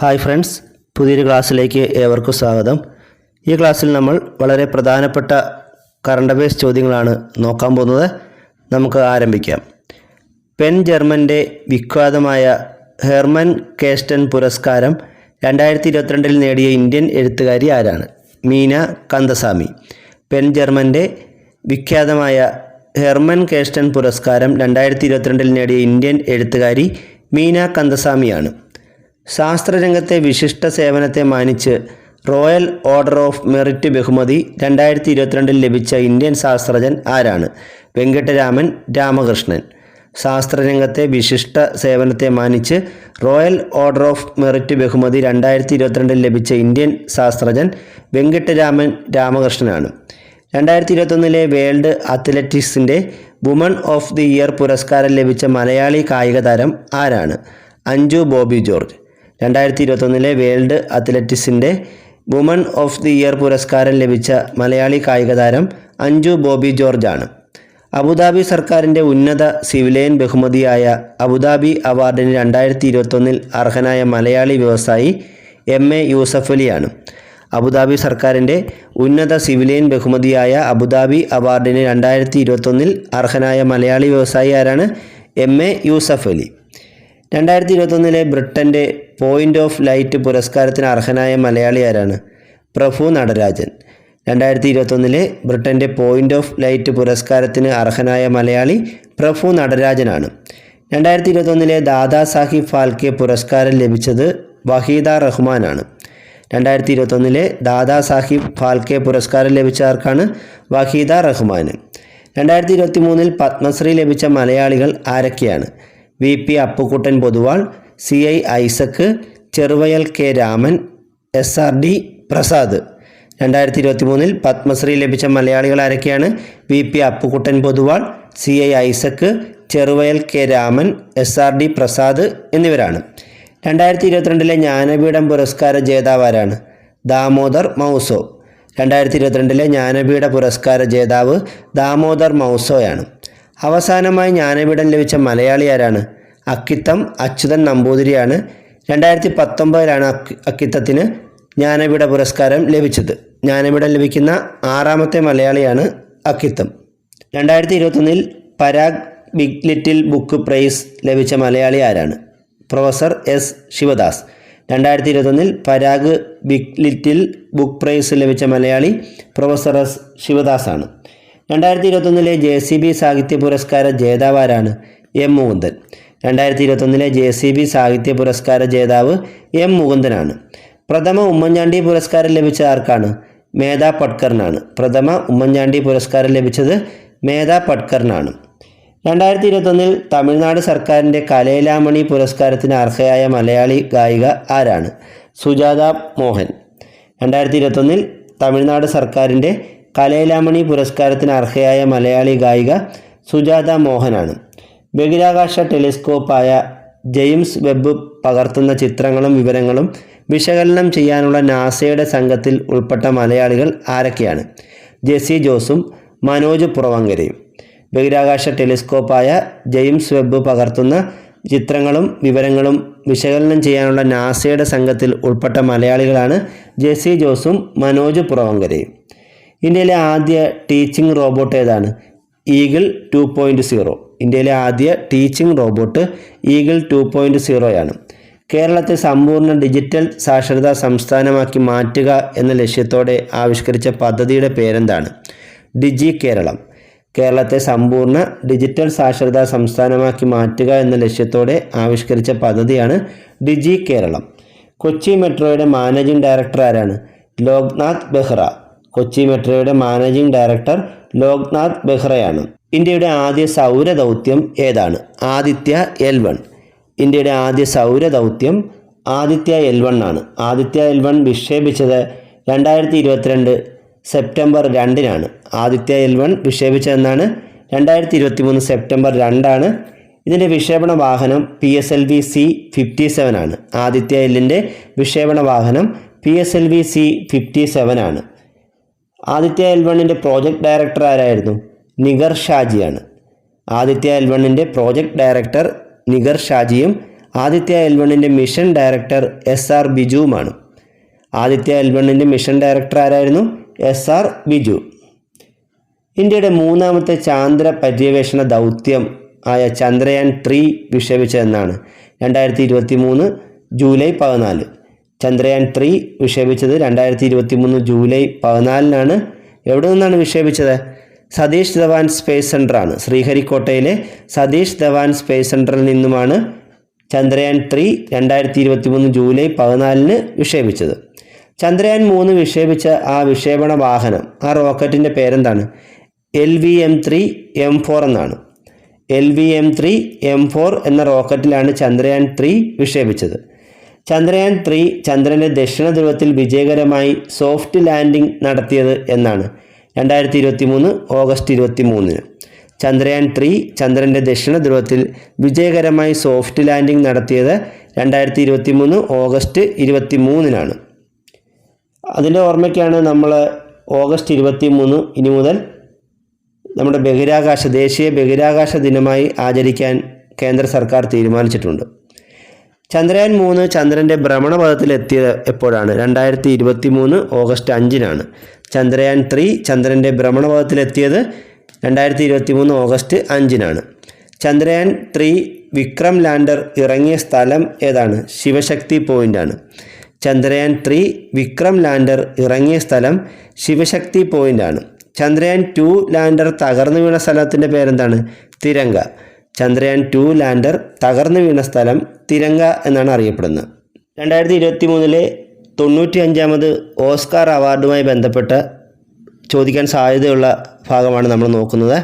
Hi friends പുതിയൊരു ക്ലാസ്സിലേക്ക് ഏവർക്കും സ്വാഗതം. ഈ ക്ലാസ്സിൽ നമ്മൾ വളരെ പ്രധാനപ്പെട്ട കറണ്ട് അഫയേഴ്സ് ചോദ്യങ്ങളാണ് നോക്കാൻ പോകുന്നത്. നമുക്ക് ആരംഭിക്കാം. പെൻ ജർമ്മന്റെ വിഖ്യാതമായ ഹെർമൻ കേസ്റ്റൻ പുരസ്കാരം രണ്ടായിരത്തി ഇരുപത്തിരണ്ടിൽ നേടിയ ഇന്ത്യൻ എഴുത്തുകാരി ആരാണ്? മീന കന്ദസ്വാമി പെൻ ജർമ്മന്റെ വിഖ്യാതമായ ഹെർമൻ കേസ്റ്റൻ പുരസ്കാരം രണ്ടായിരത്തി ഇരുപത്തിരണ്ടിൽ നേടിയ ഇന്ത്യൻ എഴുത്തുകാരി മീന കന്ദസാമിയാണ് ശാസ്ത്രരംഗത്തെ വിശിഷ്ട സേവനത്തെ മാനിച്ച് റോയൽ ഓർഡർ ഓഫ് മെറിറ്റ് ബഹുമതി രണ്ടായിരത്തി ഇരുപത്തിരണ്ടിൽ ലഭിച്ച ഇന്ത്യൻ ശാസ്ത്രജ്ഞൻ ആരാണ്? വെങ്കട്ടരാമൻ രാമകൃഷ്ണൻ. ശാസ്ത്രരംഗത്തെ വിശിഷ്ട സേവനത്തെ മാനിച്ച് റോയൽ ഓർഡർ ഓഫ് മെറിറ്റ് ബഹുമതി രണ്ടായിരത്തി ഇരുപത്തിരണ്ടിൽ ലഭിച്ച ഇന്ത്യൻ ശാസ്ത്രജ്ഞൻ വെങ്കട്ടരാമൻ രാമകൃഷ്ണനാണ്. രണ്ടായിരത്തി ഇരുപത്തൊന്നിലെ വേൾഡ് അത്ലറ്റിക്സിന്റെ വുമൺ ഓഫ് ദി ഇയർ പുരസ്കാരം ലഭിച്ച മലയാളി കായിക താരം ആരാണ്? അഞ്ജു ബോബി ജോർജ്. രണ്ടായിരത്തി ഇരുപത്തൊന്നിലെ വേൾഡ് അത്ലറ്റിക്സിന്റെ വുമൺ ഓഫ് ദി ഇയർ പുരസ്കാരം ലഭിച്ച മലയാളി കായിക താരം അഞ്ജു ബോബി ജോർജ് ആണ് അബുദാബി സർക്കാരിന്റെ ഉന്നത സിവിലിയൻ ബഹുമതിയായ അബുദാബി അവാർഡിന് രണ്ടായിരത്തി ഇരുപത്തൊന്നിൽ അർഹനായ മലയാളി വ്യവസായി എം എ യൂസഫലിയാണ് അബുദാബി സർക്കാരിന്റെ ഉന്നത സിവിലിയൻ ബഹുമതിയായ അബുദാബി അവാർഡിന് രണ്ടായിരത്തി ഇരുപത്തൊന്നിൽ അർഹനായ മലയാളി വ്യവസായി ആരാണ്? M A Yusuff Ali. രണ്ടായിരത്തി ഇരുപത്തൊന്നിലെ ബ്രിട്ടന്റെ പോയിന്റ് ഓഫ് ലൈറ്റ് പുരസ്കാരത്തിന് അർഹനായ മലയാളി ആരാണ്? പ്രഭു നടരാജൻ. രണ്ടായിരത്തി ഇരുപത്തൊന്നിലെ ബ്രിട്ടന്റെ പോയിന്റ് ഓഫ് ലൈറ്റ് പുരസ്കാരത്തിന് അർഹനായ മലയാളി പ്രഭു നടരാജനാണ്. രണ്ടായിരത്തി ഇരുപത്തൊന്നിലെ ദാദാ സാഹിബ് ഫാൽക്കെ പുരസ്കാരം ലഭിച്ചത് വഹീദ റഹ്മാനാണ്. രണ്ടായിരത്തി ഇരുപത്തൊന്നിലെ ദാദാ സാഹിബ് ഫാൽക്കെ പുരസ്കാരം ലഭിച്ച ആർക്കാണ്? വഹീദ റഹ്മാൻ രണ്ടായിരത്തി ഇരുപത്തി മൂന്നിൽ പത്മശ്രീ ലഭിച്ച മലയാളികൾ ആരൊക്കെയാണ്? V P Appukuttan Poduval C I Isaac Cheruvayal K Raman S R D Prasad. രണ്ടായിരത്തി ഇരുപത്തി മൂന്നിൽ പത്മശ്രീ ലഭിച്ച മലയാളികൾ ആരൊക്കെയാണ്? V P Appukuttan Poduval C I Isaac Cheruvayal K Raman S R D Prasad എന്നിവരാണ്. രണ്ടായിരത്തി ഇരുപത്തിരണ്ടിലെ ജ്ഞാനപീഠം പുരസ്കാര ജേതാവാരാണ് ദാമോദർ മൗസോ. രണ്ടായിരത്തി ഇരുപത്തിരണ്ടിലെ ജ്ഞാനപീഠ പുരസ്കാര ജേതാവ് ദാമോദർ മൗസോയാണ്. അവസാനമായി ജ്ഞാനപീഠം ലഭിച്ച മലയാളി ആരാണ്? അക്കിത്തം അച്യുതൻ നമ്പൂതിരിയാണ്. രണ്ടായിരത്തി പത്തൊമ്പതിലാണ് അക്കി അക്കിത്തത്തിന് ജ്ഞാനപീഠ പുരസ്കാരം ലഭിച്ചത്. ജ്ഞാനപീഠം ലഭിക്കുന്ന ആറാമത്തെ മലയാളിയാണ് അക്കിത്തം. രണ്ടായിരത്തി ഇരുപത്തൊന്നിൽ Parag big little book prize ലഭിച്ച മലയാളി ആരാണ്? Professor S Sivadas. രണ്ടായിരത്തി ഇരുപത്തൊന്നിൽ Parag big little book prize ലഭിച്ച മലയാളി പ്രൊഫസർ എസ് ശിവദാസാണ്. രണ്ടായിരത്തി ഇരുപത്തൊന്നിലെ ജെ സി ബി സാഹിത്യ പുരസ്കാര ജേതാവാരാണ് എം മുകുന്ദൻ രണ്ടായിരത്തി ഇരുപത്തൊന്നിലെ ജെ സി ബി സാഹിത്യ പുരസ്കാര ജേതാവ് എം മുകുന്ദനാണ്. പ്രഥമ ഉമ്മൻചാണ്ടി പുരസ്കാരം ലഭിച്ച ആർക്കാണ്? മേധാ പട്കറിനാണ്. പ്രഥമ ഉമ്മൻചാണ്ടി പുരസ്കാരം ലഭിച്ചത് മേധാ പട്കറിനാണ്. രണ്ടായിരത്തി ഇരുപത്തൊന്നിൽ തമിഴ്നാട് സർക്കാരിന്റെ കലയിലാമണി പുരസ്കാരത്തിന് അർഹയായ മലയാളി ഗായിക ആരാണ്? സുജാത മോഹൻ. രണ്ടായിരത്തി ഇരുപത്തൊന്നിൽ തമിഴ്നാട് സർക്കാരിന്റെ കലയിലാമണി പുരസ്കാരത്തിന് അർഹയായ മലയാളി ഗായിക സുജാത മോഹനാണ്. ബഹിരാകാശ ടെലിസ്കോപ്പായ ജെയിംസ് വെബ് പകർത്തുന്ന ചിത്രങ്ങളും വിവരങ്ങളും വിശകലനം ചെയ്യാനുള്ള നാസയുടെ സംഘത്തിൽ ഉൾപ്പെട്ട മലയാളികൾ ആരൊക്കെയാണ്? ജെസി ജോസും മനോജ് പുറവങ്കരയും. ബഹിരാകാശ ടെലിസ്കോപ്പായ ജെയിംസ് വെബ് പകർത്തുന്ന ചിത്രങ്ങളും വിവരങ്ങളും വിശകലനം ചെയ്യാനുള്ള നാസയുടെ സംഘത്തിൽ ഉൾപ്പെട്ട മലയാളികളാണ് ജെസി ജോസും മനോജ് പുറവങ്കരയും. ഇന്ത്യയിലെ ആദ്യ ടീച്ചിങ് റോബോട്ട് ഏതാണ്? Eagle two point zero. ഇന്ത്യയിലെ ആദ്യ teaching robot eagle two point സീറോയാണ് കേരളത്തെ സമ്പൂർണ ഡിജിറ്റൽ സാക്ഷരതാ സംസ്ഥാനമാക്കി മാറ്റുക എന്ന ലക്ഷ്യത്തോടെ ആവിഷ്കരിച്ച പദ്ധതിയുടെ പേരെന്താണ്? ഡിജി കേരളം കേരളത്തെ സമ്പൂർണ ഡിജിറ്റൽ സാക്ഷരതാ സംസ്ഥാനമാക്കി മാറ്റുക എന്ന ലക്ഷ്യത്തോടെ ആവിഷ്കരിച്ച പദ്ധതിയാണ് ഡിജി കേരളം കൊച്ചി മെട്രോയുടെ മാനേജിംഗ് ഡയറക്ടർ ആരാണ്? ലോക്നാഥ് ബെഹ്റ. കൊച്ചി മെട്രോയുടെ മാനേജിംഗ് ഡയറക്ടർ ലോക്നാഥ് ബെഹ്റയാണ്. ഇന്ത്യയുടെ ആദ്യ സൗര ദൗത്യം ഏതാണ്? Aditya L one. ഇന്ത്യയുടെ ആദ്യ സൗര ദൗത്യം ആദിത്യ എൽ വൺ ആണ്. ആദിത്യ എൽ വൺ വിക്ഷേപിച്ചത് രണ്ടായിരത്തി ഇരുപത്തിരണ്ട് സെപ്റ്റംബർ രണ്ടിനാണ്. ആദിത്യ എൽ വൺ വിക്ഷേപിച്ചതെന്നാണ് രണ്ടായിരത്തി ഇരുപത്തി മൂന്ന് സെപ്റ്റംബർ രണ്ടാണ്. ഇതിന്റെ വിക്ഷേപണ വാഹനം P S L V C fifty seven ആണ്. ആദിത്യ എല്ലിന്റെ വിക്ഷേപണ വാഹനം P S L V C fifty seven ആണ്. ആദിത്യ എൽ വണ്ണിന്റെ പ്രോജക്റ്റ് ഡയറക്ടർ ആരായിരുന്നു? നിഗർ ഷാജിയാണ്. ആദിത്യ എൽ വണ്ണിന്റെ പ്രോജക്റ്റ് ഡയറക്ടർ നിഗർ ഷാജിയും ആദിത്യ എൽ വണ്ണിന്റെ മിഷൻ ഡയറക്ടർ എസ് ആർ ബിജുവുമാണ്. ആദിത്യ എൽ വണ്ണിന്റെ മിഷൻ ഡയറക്ടർ ആരായിരുന്നു? S R Biju. ഇന്ത്യയുടെ മൂന്നാമത്തെ ചാന്ദ്ര പര്യവേഷണ ദൗത്യം ആയ ചന്ദ്രയാൻ ത്രീ വിക്ഷേപിച്ചതെന്നാണ്. രണ്ടായിരത്തി ഇരുപത്തി മൂന്ന് ജൂലൈ പതിനാല്. ചന്ദ്രയാൻ ത്രീ വിക്ഷേപിച്ചത് രണ്ടായിരത്തി ഇരുപത്തി മൂന്ന് ജൂലൈ പതിനാലിനാണ്. എവിടെ നിന്നാണ് വിക്ഷേപിച്ചത്? സതീഷ് ധവാൻ സ്പേസ് സെന്ററാണ് ശ്രീഹരിക്കോട്ടയിലെ സതീഷ് ധവാൻ സ്പേസ് സെന്ററിൽ നിന്നുമാണ് ചന്ദ്രയാൻ ത്രീ രണ്ടായിരത്തി ഇരുപത്തി മൂന്ന് ജൂലൈ പതിനാലിന് വിക്ഷേപിച്ചത്. ചന്ദ്രയാൻ മൂന്ന് വിക്ഷേപിച്ച ആ വിക്ഷേപണ വാഹനം ആ റോക്കറ്റിന്റെ പേരെന്താണ്? L V M three M four എന്നാണ്. L V M three M four എന്ന റോക്കറ്റിലാണ് ചന്ദ്രയാൻ ത്രീ വിക്ഷേപിച്ചത്. ചന്ദ്രയാൻ ത്രീ ചന്ദ്രന്റെ ദക്ഷിണ ധ്രുവത്തിൽ വിജയകരമായി സോഫ്റ്റ് ലാൻഡിംഗ് നടത്തിയത് എന്നാണ്. രണ്ടായിരത്തി ഇരുപത്തി മൂന്ന് ഓഗസ്റ്റ് ഇരുപത്തി മൂന്നിന് ചന്ദ്രയാൻ ത്രീ ചന്ദ്രന്റെ ദക്ഷിണ ധ്രുവത്തിൽ വിജയകരമായി സോഫ്റ്റ് ലാൻഡിംഗ് നടത്തിയത് രണ്ടായിരത്തി ഇരുപത്തി മൂന്ന് ഓഗസ്റ്റ് ഇരുപത്തി മൂന്നിനാണ് അതിന്റെ ഓർമ്മയ്ക്കാണ് നമ്മൾ ഓഗസ്റ്റ് ഇരുപത്തി മൂന്ന് ഇനി മുതൽ നമ്മുടെ ബഹിരാകാശ ദേശീയ ബഹിരാകാശ ദിനമായി ആചരിക്കാൻ കേന്ദ്ര സർക്കാർ തീരുമാനിച്ചിട്ടുണ്ട്. ചന്ദ്രയാൻ മൂന്ന് ചന്ദ്രന്റെ ഭ്രമണപഥത്തിൽ എത്തിയത് എപ്പോഴാണ്? രണ്ടായിരത്തി ഇരുപത്തി മൂന്ന് ഓഗസ്റ്റ് അഞ്ചിനാണ്. ചന്ദ്രയാൻ ത്രീ ചന്ദ്രന്റെ ഭ്രമണപഥത്തിലെത്തിയത് രണ്ടായിരത്തി ഇരുപത്തി മൂന്ന് ഓഗസ്റ്റ് അഞ്ചിനാണ്. ചന്ദ്രയാൻ ത്രീ വിക്രം ലാൻഡർ ഇറങ്ങിയ സ്ഥലം ഏതാണ്? ശിവശക്തി പോയിന്റാണ് ചന്ദ്രയാൻ ത്രീ വിക്രം ലാൻഡർ ഇറങ്ങിയ സ്ഥലം ശിവശക്തി പോയിന്റാണ് ചന്ദ്രയാൻ ടു ലാൻഡർ തകർന്നു വീണ സ്ഥലത്തിന്റെ പേരെന്താണ്? തിരങ്ക. ചന്ദ്രയാൻ ടു ലാൻഡർ തകർന്നു വീണ സ്ഥലം തിരങ്ക എന്നാണ് അറിയപ്പെടുന്നത്. രണ്ടായിരത്തി ഇരുപത്തി മൂന്നിലെ തൊണ്ണൂറ്റി അഞ്ചാമത് ഓസ്കാർ അവാർഡുമായി ബന്ധപ്പെട്ട ചോദിക്കാൻ സാധ്യതയുള്ള ഭാഗമാണ് നമ്മൾ നോക്കുന്നത്.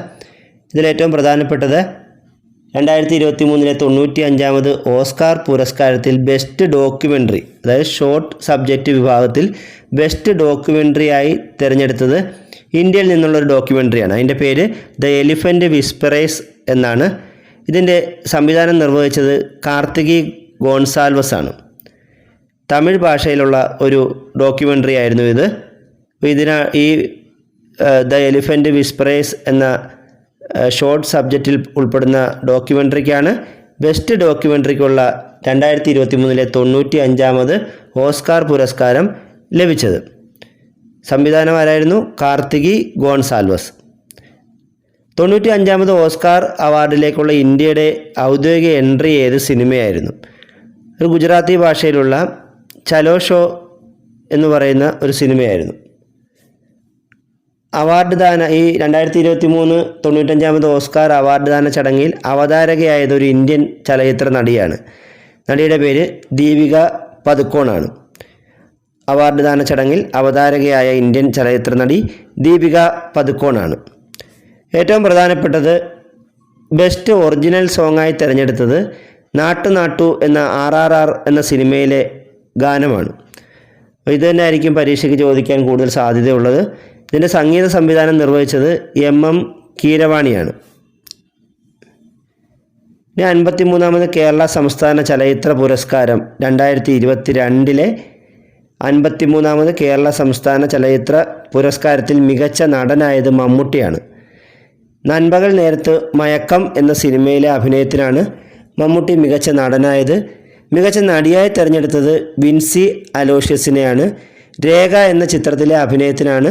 ഇതിലേറ്റവും പ്രധാനപ്പെട്ടത് രണ്ടായിരത്തി ഇരുപത്തി മൂന്നിലെ തൊണ്ണൂറ്റി അഞ്ചാമത് ഓസ്കാർ പുരസ്കാരത്തിൽ ബെസ്റ്റ് ഡോക്യുമെന്ററി അതായത് ഷോർട്ട് സബ്ജക്റ്റ് വിഭാഗത്തിൽ ബെസ്റ്റ് ഡോക്യുമെന്ററി ആയി തിരഞ്ഞെടുത്തത് ഇന്ത്യയിൽ നിന്നുള്ളൊരു ഡോക്യുമെന്ററിയാണ് അതിന്റെ പേര് ദ എലിഫന്റ് വിസ്പറേസ് എന്നാണ്. ഇതിന്റെ സംവിധാനം നിർവഹിച്ചത് കാർത്തികി ഗോൺസാൽവസ് ആണ് തമിഴ് ഭാഷയിലുള്ള ഒരു ഡോക്യുമെന്ററി ആയിരുന്നു ഇത്. ഇതിനാ ഈ ദ എലിഫന്റ് വിസ്പ്രേസ് എന്ന ഷോർട്ട് സബ്ജക്റ്റിൽ ഉൾപ്പെടുന്ന ഡോക്യുമെന്ററിക്കാണ്. ബെസ്റ്റ് ഡോക്യുമെന്ററിക്കുള്ള രണ്ടായിരത്തി ഇരുപത്തി മൂന്നിലെ തൊണ്ണൂറ്റി അഞ്ചാമത് ഓസ്കാർ പുരസ്കാരം ലഭിച്ചത്. സംവിധാനം ആരായിരുന്നു? കാർത്തികി ഗോൺസാൽവസ്. തൊണ്ണൂറ്റി അഞ്ചാമത് ഓസ്കാർ അവാർഡിലേക്കുള്ള ഇന്ത്യയുടെ ഔദ്യോഗിക എൻട്രി ഏത് സിനിമയായിരുന്നു? ഒരു ഗുജറാത്തി ഭാഷയിലുള്ള ചലോ ഷോ എന്ന് പറയുന്ന ഒരു സിനിമയായിരുന്നു. അവാർഡ് ദാന ഈ രണ്ടായിരത്തി ഇരുപത്തി മൂന്ന് തൊണ്ണൂറ്റഞ്ചാമത് ഓസ്കാർ അവാർഡ് ദാന ചടങ്ങിൽ അവതാരകയായത് ഒരു ഇന്ത്യൻ ചലച്ചിത്ര നടിയാണ്. നടിയുടെ പേര് ദീപിക പതുക്കോണാണ് അവാർഡ് ദാന ചടങ്ങിൽ അവതാരകയായ ഇന്ത്യൻ ചലച്ചിത്ര നടി ദീപിക പതുക്കോണാണ് ഏറ്റവും പ്രധാനപ്പെട്ടത് ബെസ്റ്റ് ഒറിജിനൽ സോങ്ങായി തിരഞ്ഞെടുത്തത് നാട്ടു നാട്ടു എന്ന ആർ ആർ ആർ എന്ന സിനിമയിലെ ഗാനമാണ്. ഇത് തന്നെ ആയിരിക്കും പരീക്ഷയ്ക്ക് ചോദിക്കാൻ കൂടുതൽ സാധ്യതയുള്ളത്. ഇതിന്റെ സംഗീത സംവിധാനം നിർവഹിച്ചത് എം എം കീരവാണിയാണ്. ഇനി അൻപത്തിമൂന്നാമത് കേരള സംസ്ഥാന ചലച്ചിത്ര പുരസ്കാരം രണ്ടായിരത്തി ഇരുപത്തി രണ്ടിലെ അൻപത്തിമൂന്നാമത് കേരള സംസ്ഥാന ചലച്ചിത്ര പുരസ്കാരത്തിൽ മികച്ച നടനായത് മമ്മൂട്ടിയാണ്. നൻപകൽ നേരത്ത് മയക്കം എന്ന സിനിമയിലെ അഭിനയത്തിനാണ് മമ്മൂട്ടി മികച്ച നടനായത്. മികച്ച നടിയായി തിരഞ്ഞെടുത്തത് വിൻസി അലോഷ്യസിനെയാണ്. രേഖ എന്ന ചിത്രത്തിലെ അഭിനയത്തിനാണ്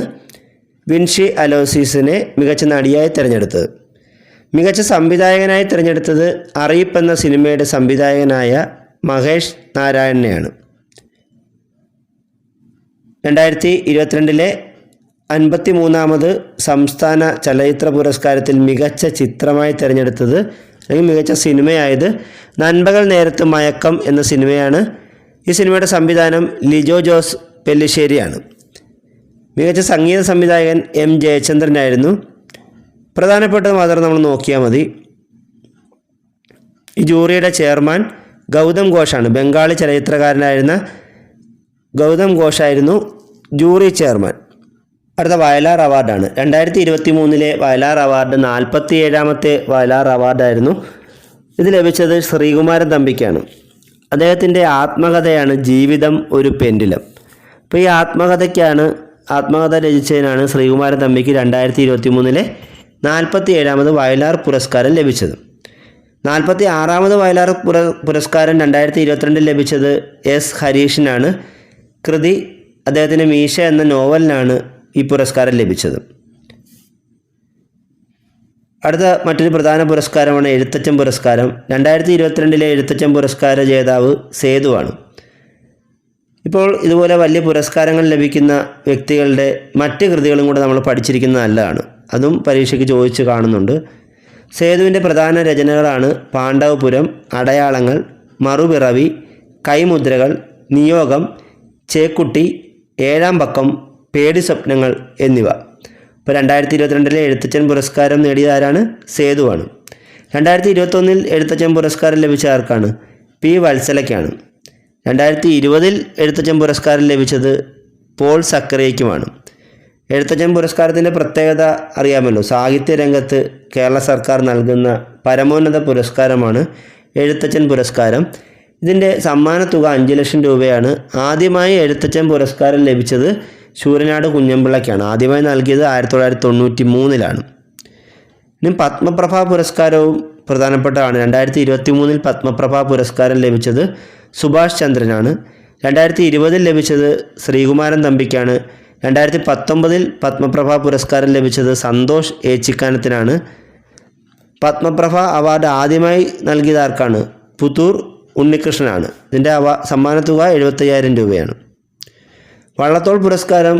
വിൻഷി അലോസിസിനെ മികച്ച നടിയായി തിരഞ്ഞെടുത്തത്. മികച്ച സംവിധായകനായി തിരഞ്ഞെടുത്തത് അറിയിപ്പ് എന്ന സിനിമയുടെ സംവിധായകനായ മഹേഷ് നാരായണനെയാണ്. രണ്ടായിരത്തി ഇരുപത്തിരണ്ടിലെ അൻപത്തി മൂന്നാമത് സംസ്ഥാന ചലച്ചിത്ര പുരസ്കാരത്തിൽ മികച്ച ചിത്രമായി തിരഞ്ഞെടുത്തത് അല്ലെങ്കിൽ മികച്ച സിനിമയായത് നൻപകൽ നേരത്ത് മയക്കം എന്ന സിനിമയാണ്. ഈ സിനിമയുടെ സംവിധാനം ലിജോ ജോസ് പെല്ലിശ്ശേരിയാണ്. മികച്ച സംഗീത സംവിധായകൻ എം ജയചന്ദ്രനായിരുന്നു. പ്രധാനപ്പെട്ടത് മാത്രം നമ്മൾ നോക്കിയാൽ മതി. ഈ ജൂറിയുടെ ചെയർമാൻ ഗൗതം ഘോഷാണ്. ബംഗാളി ചലച്ചിത്രകാരനായിരുന്ന ഗൗതം ഘോഷായിരുന്നു ജൂറി ചെയർമാൻ. അടുത്ത വയലാർ അവാർഡാണ്. രണ്ടായിരത്തി ഇരുപത്തി മൂന്നിലെ വയലാർ അവാർഡ് നാൽപ്പത്തി ഏഴാമത്തെ വയലാർ അവാർഡായിരുന്നു. ഇത് ലഭിച്ചത് ശ്രീകുമാരൻ തമ്പിക്കാണ്. അദ്ദേഹത്തിന്റെ ആത്മകഥയാണ് ജീവിതം ഒരു പെൻഡിലം. അപ്പോൾ ഈ ആത്മകഥയ്ക്കാണ് ആത്മകഥ രചിച്ചതിനാണ് ശ്രീകുമാരൻ തമ്പിക്ക് രണ്ടായിരത്തി ഇരുപത്തി മൂന്നിലെ നാൽപ്പത്തി ഏഴാമത് വയലാർ പുരസ്കാരം ലഭിച്ചത്. നാൽപ്പത്തി ആറാമത് വയലാർ പുര പുരസ്കാരം രണ്ടായിരത്തി ഇരുപത്തിരണ്ടിൽ ലഭിച്ചത് എസ് ഹരീഷിനാണ്. കൃതി അദ്ദേഹത്തിന്റെ മീശ എന്ന നോവലിനാണ് ഈ പുരസ്കാരം ലഭിച്ചത്. അടുത്ത മറ്റൊരു പ്രധാന പുരസ്കാരമാണ് എഴുത്തച്ഛൻ പുരസ്കാരം. രണ്ടായിരത്തി ഇരുപത്തിരണ്ടിലെ എഴുത്തച്ഛൻ പുരസ്കാര ജേതാവ് സേതുവാണ്. ഇപ്പോൾ ഇതുപോലെ വലിയ പുരസ്കാരങ്ങൾ ലഭിക്കുന്ന വ്യക്തികളുടെ മറ്റ് കൃതികളും കൂടെ നമ്മൾ പഠിച്ചിരിക്കുന്നത് നല്ലതാണ്. അതും പരീക്ഷയ്ക്ക് ചോദിച്ച് കാണുന്നുണ്ട്. സേതുവിന്റെ പ്രധാന രചനകളാണ് പാണ്ഡവപുരം അടയാളങ്ങൾ മറുപിറവി കൈമുദ്രകൾ നിയോഗം ചേക്കുട്ടി ഏഴാം പക്കം പേടി സ്വപ്നങ്ങൾ എന്നിവ. ഇപ്പോൾ രണ്ടായിരത്തി ഇരുപത്തിരണ്ടിലെ എഴുത്തച്ഛൻ പുരസ്കാരം നേടിയ ആരാണ്? സേതുവാണ് രണ്ടായിരത്തി ഇരുപത്തൊന്നിൽ എഴുത്തച്ഛൻ പുരസ്കാരം ലഭിച്ച ആർക്കാണ്? പി വത്സലയ്ക്കാണ്. രണ്ടായിരത്തി ഇരുപതിൽ എഴുത്തച്ഛൻ പുരസ്കാരം ലഭിച്ചത് പോൾ സക്കറിയയ്ക്കുമാണ്. എഴുത്തച്ഛൻ പുരസ്കാരത്തിന്റെ പ്രത്യേകത അറിയാമല്ലോ. സാഹിത്യ രംഗത്ത് കേരള സർക്കാർ നൽകുന്ന പരമോന്നത പുരസ്കാരമാണ് എഴുത്തച്ഛൻ പുരസ്കാരം. ഇതിന്റെ സമ്മാനത്തുക അഞ്ച് ലക്ഷം രൂപയാണ്. ആദ്യമായി എഴുത്തച്ഛൻ പുരസ്കാരം ലഭിച്ചത് ശൂരനാട് കുഞ്ഞമ്പിള്ളയ്ക്കാണ്. ആദ്യമായി നൽകിയത് ആയിരത്തി തൊള്ളായിരത്തി തൊണ്ണൂറ്റി മൂന്നിലാണ് ഇനി പത്മപ്രഭ പുരസ്കാരവും പ്രധാനപ്പെട്ടതാണ്. രണ്ടായിരത്തി ഇരുപത്തി മൂന്നിൽ പത്മപ്രഭ പുരസ്കാരം ലഭിച്ചത് സുഭാഷ് ചന്ദ്രനാണ്. രണ്ടായിരത്തി ഇരുപതിൽ ലഭിച്ചത് ശ്രീകുമാരൻ തമ്പിക്കാണ്. രണ്ടായിരത്തി പത്തൊമ്പതിൽ പത്മപ്രഭ പുരസ്കാരം ലഭിച്ചത് സന്തോഷ് ഏച്ചിക്കാനത്തിനാണ്. പത്മപ്രഭ അവാർഡ് ആദ്യമായി നൽകിയത് ആർക്കാണ്? പുത്തൂർ ഉണ്ണികൃഷ്ണനാണ്. ഇതിന്റെ അവ സമ്മാനത്തുക എഴുപത്തയ്യായിരം രൂപയാണ്. വള്ളത്തോൾ പുരസ്കാരം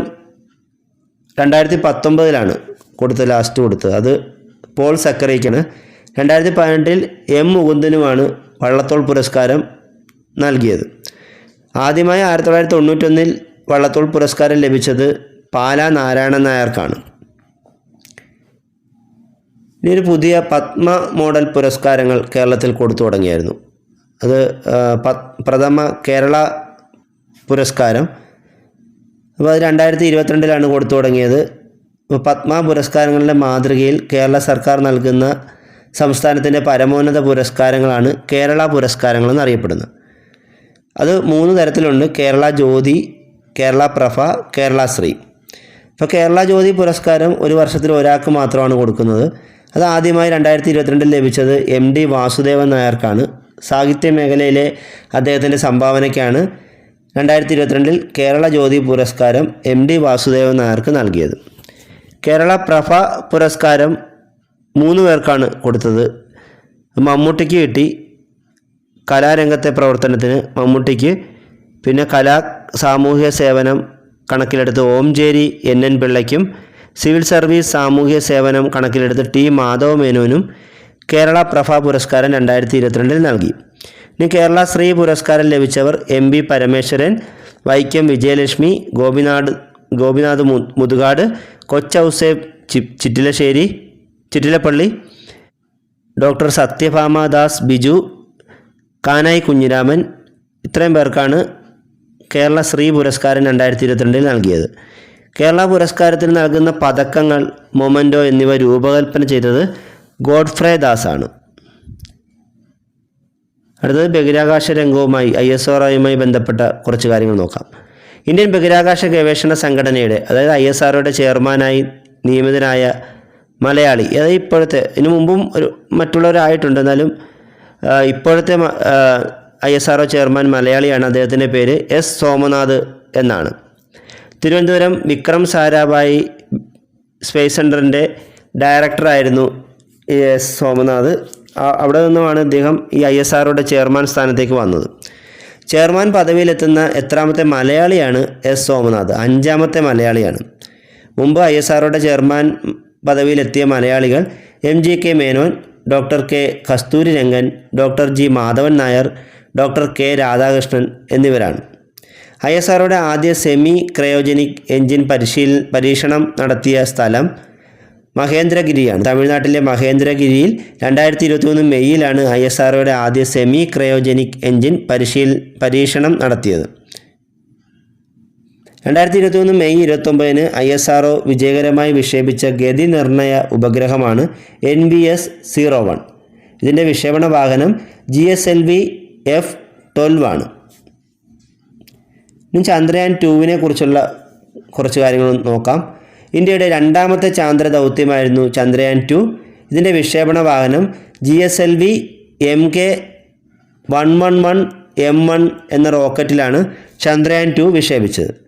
രണ്ടായിരത്തി പത്തൊമ്പതിലാണ് കൊടുത്തത് ലാസ്റ്റ് കൊടുത്തത്. അത് പോൾ സക്കറിക്കാണ് രണ്ടായിരത്തി പതിനെട്ടിൽ എം മുകുന്ദനുമാണ് വള്ളത്തോൾ പുരസ്കാരം നൽകിയത്. ആദ്യമായി ആയിരത്തി തൊള്ളായിരത്തി തൊണ്ണൂറ്റൊന്നിൽ വള്ളത്തോൾ പുരസ്കാരം ലഭിച്ചത് പാല നാരായണൻ നായർക്കാണ്. ഇനി ഒരു പുതിയ പത്മ മോഡൽ പുരസ്കാരങ്ങൾ കേരളത്തിൽ കൊടുത്തു തുടങ്ങിയായിരുന്നു. അത് പ്രഥമ കേരള പുരസ്കാരം. അപ്പോൾ അത് രണ്ടായിരത്തി ഇരുപത്തിരണ്ടിലാണ് കൊടുത്തു തുടങ്ങിയത്. അപ്പോൾ പത്മ പുരസ്കാരങ്ങളുടെ മാതൃകയിൽ കേരള സർക്കാർ നൽകുന്ന സംസ്ഥാനത്തിന്റെ പരമോന്നത പുരസ്കാരങ്ങളാണ് കേരള പുരസ്കാരങ്ങൾ എന്നറിയപ്പെടുന്നത്. അത് മൂന്ന് തരത്തിലുണ്ട്. കേരള ജ്യോതി കേരള പ്രഭ കേരള ശ്രീ. ഇപ്പോൾ കേരള ജ്യോതി പുരസ്കാരം ഒരു വർഷത്തിൽ ഒരാൾക്ക് മാത്രമാണ് കൊടുക്കുന്നത്. അത് ആദ്യമായി രണ്ടായിരത്തി ഇരുപത്തിരണ്ടിൽ ലഭിച്ചത് എം ഡി വാസുദേവൻ നായർക്കാണ്. സാഹിത്യ മേഖലയിലെ അദ്ദേഹത്തിന്റെ സംഭാവനയ്ക്കാണ്. രണ്ടായിരത്തി ഇരുപത്തിരണ്ടിൽ കേരള ജ്യോതി പുരസ്കാരം എം ഡി വാസുദേവൻ നായർക്ക് നൽകിയത്. കേരള പ്രഭ പുരസ്കാരം മൂന്ന് പേർക്കാണ് കൊടുത്തത്. മമ്മൂട്ടിക്ക് കിട്ടി. കലാരംഗത്തെ പ്രവർത്തനത്തിന് മമ്മൂട്ടിക്ക്. പിന്നെ കലാ സാമൂഹ്യ സേവനം കണക്കിലെടുത്ത് ഓംചേരി എൻ എൻ പിള്ളയ്ക്കും. സിവിൽ സർവീസ് സാമൂഹ്യ സേവനം കണക്കിലെടുത്ത് ടി മാധവ മേനോനും കേരള പ്രഭ പുരസ്കാരം രണ്ടായിരത്തി ഇരുപത്തിരണ്ടിൽ നൽകി. ഇനി കേരള ശ്രീ പുരസ്കാരം ലഭിച്ചവർ M B Parameswaran Vaikom Vijayalakshmi Gopinath Gopinath Muthukad Kochouseph Chittilassery Chittilappilly doctor Sathyabhama Das Biju Kanayi Kunhiraman ഇത്രയും പേർക്കാണ് കേരള ശ്രീ പുരസ്കാരം രണ്ടായിരത്തി ഇരുപത്തിരണ്ടിൽ നൽകിയത്. കേരള പുരസ്കാരത്തിന് നൽകുന്ന പതക്കങ്ങൾ മൊമന്റോ എന്നിവ രൂപകൽപ്പന ചെയ്തത് ഗോഡ്ഫ്രേ ദാസാണ്. അടുത്തത് ബഹിരാകാശ രംഗവുമായി ഐ എസ് ആർഒയുമായി ബന്ധപ്പെട്ട കുറച്ച് കാര്യങ്ങൾ നോക്കാം. ഇന്ത്യൻ ബഹിരാകാശ ഗവേഷണ സംഘടനയുടെ അതായത് ഐ എസ് ആർഒയുടെ ചെയർമാനായി നിയമിതനായ മലയാളി അതായത് ഇപ്പോഴത്തെ ഇതിനു മുമ്പും ഒരു മറ്റുള്ളവരായിട്ടുണ്ട് എന്നാലും ഇപ്പോഴത്തെ ഐ എസ് ആർഒ ചെയർമാൻ മലയാളിയാണ്. അദ്ദേഹത്തിന്റെ പേര് എസ് സോമനാഥ് എന്നാണ്. തിരുവനന്തപുരം വിക്രം സാരാഭായി സ്പേസ് സെന്ററിന്റെ ഡയറക്ടറായിരുന്നു എസ് സോമനാഥ്. അവിടെ നിന്നുമാണ് അദ്ദേഹം ഈ ഐ എസ് ആറുടെ ചെയർമാൻ സ്ഥാനത്തേക്ക് വന്നത്. ചെയർമാൻ പദവിയിലെത്തുന്ന എത്രാമത്തെ മലയാളിയാണ് എസ് സോമനാഥ്. അഞ്ചാമത്തെ മലയാളിയാണ്. മുമ്പ് ഐ എസ് ആറുടെ ചെയർമാൻ പദവിയിലെത്തിയ മലയാളികൾ M G K Menon doctor K Kasturi Rangan doctor G Madhavan Nair doctor K Radhakrishnan എന്നിവരാണ്. ഐ എസ് ആറുടെ ആദ്യ സെമി ക്രയോജനിക് എഞ്ചിൻ പരിശീലന പരീക്ഷണം നടത്തിയ സ്ഥലം മഹേന്ദ്രഗിരിയാണ്. തമിഴ്നാട്ടിലെ മഹേന്ദ്രഗിരിയിൽ രണ്ടായിരത്തി ഇരുപത്തി മൂന്ന് മെയ്യിലാണ് ഐ എസ് ആർഒയുടെ ആദ്യ സെമി ക്രയോജനിക് എഞ്ചിൻ പരിശീൽ പരീക്ഷണം നടത്തിയത്. രണ്ടായിരത്തി ഇരുപത്തി മൂന്ന് മെയ് ഇരുപത്തൊമ്പതിന് ഐ എസ് ആർഒ വിജയകരമായി വിക്ഷേപിച്ച ഗതി നിർണയ ഉപഗ്രഹമാണ് N B S zero one ഇതിന്റെ വിക്ഷേപണ വാഹനം G S L V F twelve ആണ്. ഇനി ചന്ദ്രയാൻ ടുവിനെ കുറിച്ചുള്ള കുറച്ച് കാര്യങ്ങൾ നോക്കാം. ഇന്ത്യയുടെ രണ്ടാമത്തെ ചാന്ദ്ര ദൗത്യമായിരുന്നു ചന്ദ്രയാൻ ടു. ഇതിന്റെ വിക്ഷേപണ വാഹനം G S L V M K one one one M one എന്ന റോക്കറ്റിലാണ് ചന്ദ്രയാൻ ടു വിക്ഷേപിച്ചത്.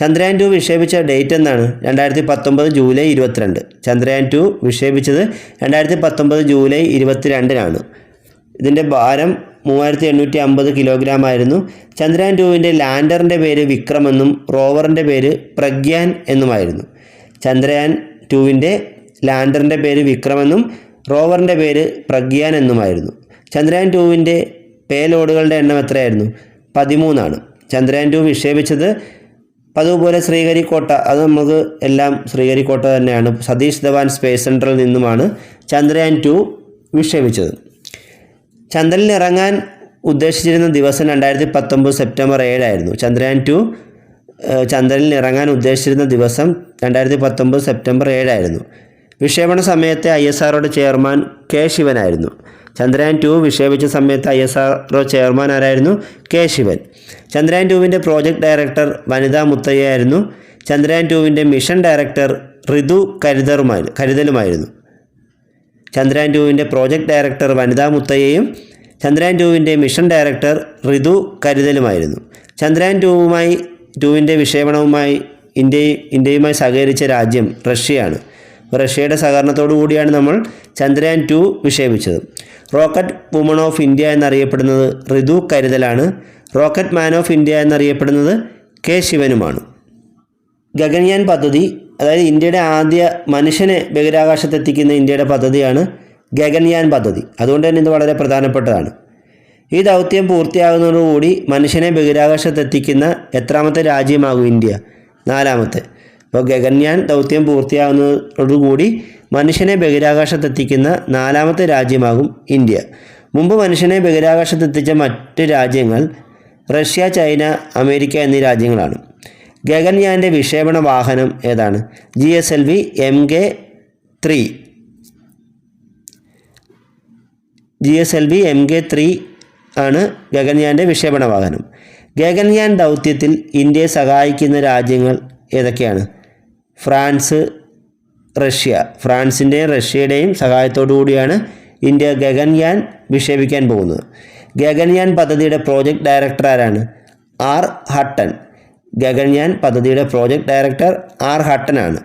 ചന്ദ്രയാൻ ടു വിക്ഷേപിച്ച ഡേറ്റ് എന്താണ്? രണ്ടായിരത്തി പത്തൊമ്പത് ജൂലൈ ഇരുപത്തിരണ്ട്. ചന്ദ്രയാൻ ടു വിക്ഷേപിച്ചത് രണ്ടായിരത്തി പത്തൊമ്പത് ജൂലൈ ഇരുപത്തിരണ്ടിനാണ്. ഇതിന്റെ ഭാരം മൂവായിരത്തി എണ്ണൂറ്റി അമ്പത് കിലോഗ്രാം ആയിരുന്നു. ചന്ദ്രയാൻ ടുവിന്റെ ലാൻഡറിന്റെ പേര് വിക്രം എന്നും റോവറിന്റെ പേര് പ്രഗ്യാൻ എന്നുമായിരുന്നു. ചന്ദ്രയാൻ ടുവിന്റെ ലാൻഡറിന്റെ പേര് വിക്രം എന്നും റോവറിന്റെ പേര് പ്രഗ്യാൻ എന്നുമായിരുന്നു. ചന്ദ്രയാൻ ടുവിന്റെ പേലോഡുകളുടെ എണ്ണം എത്രയായിരുന്നു? പതിമൂന്നാണ്. ചന്ദ്രയാൻ ടു വിക്ഷേപിച്ചത് അതുപോലെ ശ്രീഹരിക്കോട്ട. അത് നമുക്ക് എല്ലാം ശ്രീഹരിക്കോട്ട തന്നെയാണ്. സതീഷ് ധവാൻ സ്പേസ് സെന്ററിൽ നിന്നുമാണ് ചന്ദ്രയാൻ ടു വിക്ഷേപിച്ചത്. ചന്ദ്രനിൽ ഇറങ്ങാൻ ഉദ്ദേശിച്ചിരുന്ന ദിവസം രണ്ടായിരത്തി പത്തൊമ്പത് സെപ്റ്റംബർ ഏഴായിരുന്നു. ചന്ദ്രയാൻ ടു ചന്ദ്രനിൽ ഇറങ്ങാൻ ഉദ്ദേശിച്ചിരുന്ന ദിവസം രണ്ടായിരത്തി പത്തൊമ്പത് സെപ്റ്റംബർ ഏഴായിരുന്നു. വിക്ഷേപണ സമയത്തെ ഐ എസ് ആർഒയുടെ ചെയർമാൻ കെ ശിവനായിരുന്നു. ചന്ദ്രയാൻ ടു വിക്ഷേപിച്ച സമയത്ത് I S R O chairman ആരായിരുന്നു? കെ ശിവൻ. ചന്ദ്രയാൻ ടുവിന്റെ പ്രോജക്റ്റ് ഡയറക്ടർ വനിതാ മുത്തയ്യായിരുന്നു. ചന്ദ്രയാൻ ടുവിന്റെ മിഷൻ ഡയറക്ടർ ഋതു കരുതറുമായി കരുതലുമായിരുന്നു. ചന്ദ്രയാൻ ടുവിന്റെ പ്രോജക്റ്റ് ഡയറക്ടർ വനിതാ മുത്തയ്യയും ചന്ദ്രയാൻ ടുവിന്റെ മിഷൻ ഡയറക്ടർ ഋതു കരുതലുമായിരുന്നു. ചന്ദ്രയാൻ ടുവുമായി ടുവിന്റെ വിക്ഷേപണവുമായി ഇന്ത്യ ഇന്ത്യയുമായി സഹകരിച്ച രാജ്യം റഷ്യയാണ്. റഷ്യയുടെ സഹകരണത്തോടു കൂടിയാണ് നമ്മൾ ചന്ദ്രയാൻ ടു വിക്ഷേപിച്ചത്. റോക്കറ്റ് വുമൺ ഓഫ് ഇന്ത്യ എന്നറിയപ്പെടുന്നത് ഋതു കരുതലാണ്. റോക്കറ്റ് മാൻ ഓഫ് ഇന്ത്യ എന്നറിയപ്പെടുന്നത് കെ ശിവനുമാണ്. ഗഗൻയാൻ പദ്ധതി അതായത് ഇന്ത്യയുടെ ആദ്യ മനുഷ്യനെ ബഹിരാകാശത്തെത്തിക്കുന്ന ഇന്ത്യയുടെ പദ്ധതിയാണ് ഗഗൻയാൻ പദ്ധതി. അതുകൊണ്ട് തന്നെ ഇത് വളരെ പ്രധാനപ്പെട്ടതാണ്. ഈ ദൗത്യം പൂർത്തിയാകുന്നതോടുകൂടി മനുഷ്യനെ ബഹിരാകാശത്തെത്തിക്കുന്ന എത്രാമത്തെ രാജ്യമാകും ഇന്ത്യ? നാലാമത്തെ. അപ്പോൾ ഗഗൻയാൻ ദൗത്യം പൂർത്തിയാകുന്നതോടുകൂടി മനുഷ്യനെ ബഹിരാകാശത്തെത്തിക്കുന്ന നാലാമത്തെ രാജ്യമാകും ഇന്ത്യ. മുമ്പ് മനുഷ്യനെ ബഹിരാകാശത്തെത്തിച്ച മറ്റ് രാജ്യങ്ങൾ റഷ്യ ചൈന അമേരിക്ക എന്നീ രാജ്യങ്ങളാണ്. ഗഗൻയാന്റെ വിക്ഷേപണ വാഹനം ഏതാണ്? G S L V M K three G S L V M K three ആണ് ഗഗൻയാന്റെ വിക്ഷേപണ വാഹനം. ഗഗൻയാൻ ദൗത്യത്തിൽ ഇന്ത്യയെ സഹായിക്കുന്ന രാജ്യങ്ങൾ ഏതൊക്കെയാണ്? France Russia. ഫ്രാൻസിന്റെയും റഷ്യയുടെയും സഹായത്തോടു കൂടിയാണ് ഇന്ത്യ ഗഗൻയാൻ വിക്ഷേപിക്കാൻ പോകുന്നത്. ഗഗൻയാൻ പദ്ധതിയുടെ പ്രോജക്റ്റ് ഡയറക്ടർ ആരാണ്? ആർ ഹട്ടൻ. ഗഗൻയാൻ പദ്ധതിയുടെ പ്രോജക്റ്റ് ഡയറക്ടർ ആർ ഹട്ടനാണ്.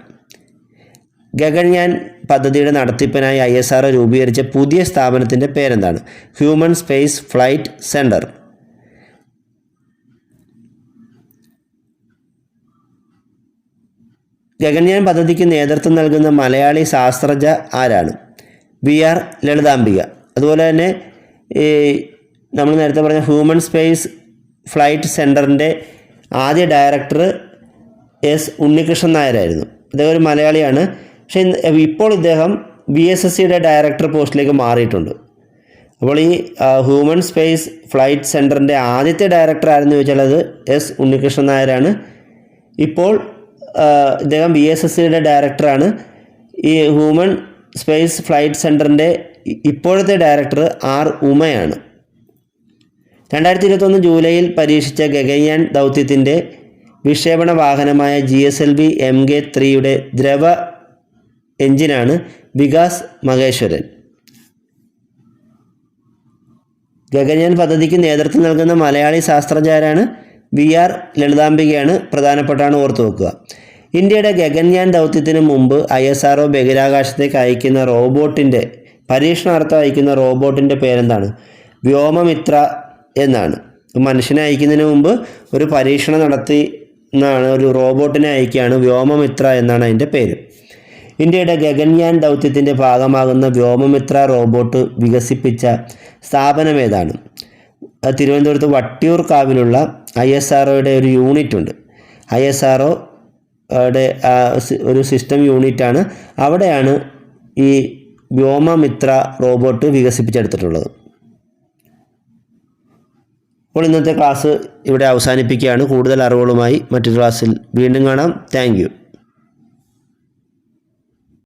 ഗഗൻയാൻ പദ്ധതിയുടെ നടത്തിപ്പിനായി ഐ എസ് ആർ രൂപീകരിച്ച പുതിയ സ്ഥാപനത്തിന്റെ പേരെന്താണ്? Human space flight centre Gaganyaan പദ്ധതിക്ക് നേതൃത്വം നൽകുന്ന മലയാളി ശാസ്ത്രജ്ഞ ആരാണ്? V R Lalithambika. അതുപോലെ തന്നെ നമ്മൾ നേരത്തെ പറഞ്ഞ ഹ്യൂമൻ സ്പേസ് ഫ്ലൈറ്റ് സെന്ററിന്റെ ആദ്യ ഡയറക്ടർ എസ് ഉണ്ണികൃഷ്ണൻ നായരായിരുന്നു. അദ്ദേഹം ഒരു മലയാളിയാണ്. പക്ഷേ ഇപ്പോൾ ഇദ്ദേഹം ബി എസ് എസ് സിയുടെ ഡയറക്ടർ പോസ്റ്റിലേക്ക് മാറിയിട്ടുണ്ട്. അപ്പോൾ ഈ ഹ്യൂമൻ സ്പേസ് ഫ്ലൈറ്റ് സെന്ററിന്റെ ആദ്യത്തെ ഡയറക്ടർ ആരെന്ന് ചോദിച്ചാൽ അത് എസ് ഉണ്ണികൃഷ്ണൻ നായരാണ്. ഇപ്പോൾ ഇദ്ദേഹം ബി എസ് എസ് സിയുടെ ഡയറക്ടറാണ് ഈ ഹ്യൂമൻ സ്പേസ് ഫ്ലൈറ്റ് സെന്ററിന്റെ ഇപ്പോഴത്തെ ഡയറക്ടർ ആർ ഉമയാണ്. രണ്ടായിരത്തി ഇരുപത്തൊന്ന് ജൂലൈയിൽ പരീക്ഷിച്ച ഗഗയാൻ ദൗത്യത്തിന്റെ വിക്ഷേപണ വാഹനമായ G S L V M K ത്രീയുടെ ദ്രവ എഞ്ചിനാണ് വികാസ് മഹേശ്വരൻ. ഗഗൻയാൻ പദ്ധതിക്ക് നേതൃത്വം നൽകുന്ന മലയാളി ശാസ്ത്രജ്ഞരാണ് വി ആർ ലളിതാംബികയാണ് പ്രധാനപ്പെട്ടാണ് ഓർത്തു വെക്കുക. ഇന്ത്യയുടെ ഗഗൻയാൻ ദൗത്യത്തിന് മുമ്പ് ഐ എസ് ആർ ബഹിരാകാശത്തേക്ക് അയക്കുന്ന റോബോട്ടിന്റെ പരീക്ഷണാർത്ഥം അയക്കുന്ന റോബോട്ടിന്റെ പേരെന്താണ്? വ്യോമമിത്ര എന്നാണ്. മനുഷ്യനെ അയക്കുന്നതിന് മുമ്പ് ഒരു പരീക്ഷണം നടത്തി എന്നാണ് ഒരു റോബോട്ടിനെ അയക്കുകയാണ് വ്യോമമിത്ര എന്നാണ് അതിന്റെ പേര്. ഇന്ത്യയുടെ ഗഗൻയാൻ ദൗത്യത്തിന്റെ ഭാഗമാകുന്ന വ്യോമമിത്ര റോബോട്ട് വികസിപ്പിച്ച സ്ഥാപനം ഏതാണ്? തിരുവനന്തപുരത്ത് വട്ടിയൂർക്കാവിലുള്ള ഐ എസ് ആർ ഒരു യൂണിറ്റ് ഉണ്ട് ഐ എസ് ആർ ഒരു സിസ്റ്റം യൂണിറ്റാണ് അവിടെയാണ് ഈ വ്യോമമിത്ര റോബോട്ട് വികസിപ്പിച്ചെടുത്തിട്ടുള്ളത്. അപ്പോൾ ഇന്നത്തെ ക്ലാസ് ഇവിടെ അവസാനിപ്പിക്കുകയാണ്. കൂടുതൽ അറിവുകളുമായി മറ്റൊരു ക്ലാസ്സിൽ വീണ്ടും കാണാം. താങ്ക്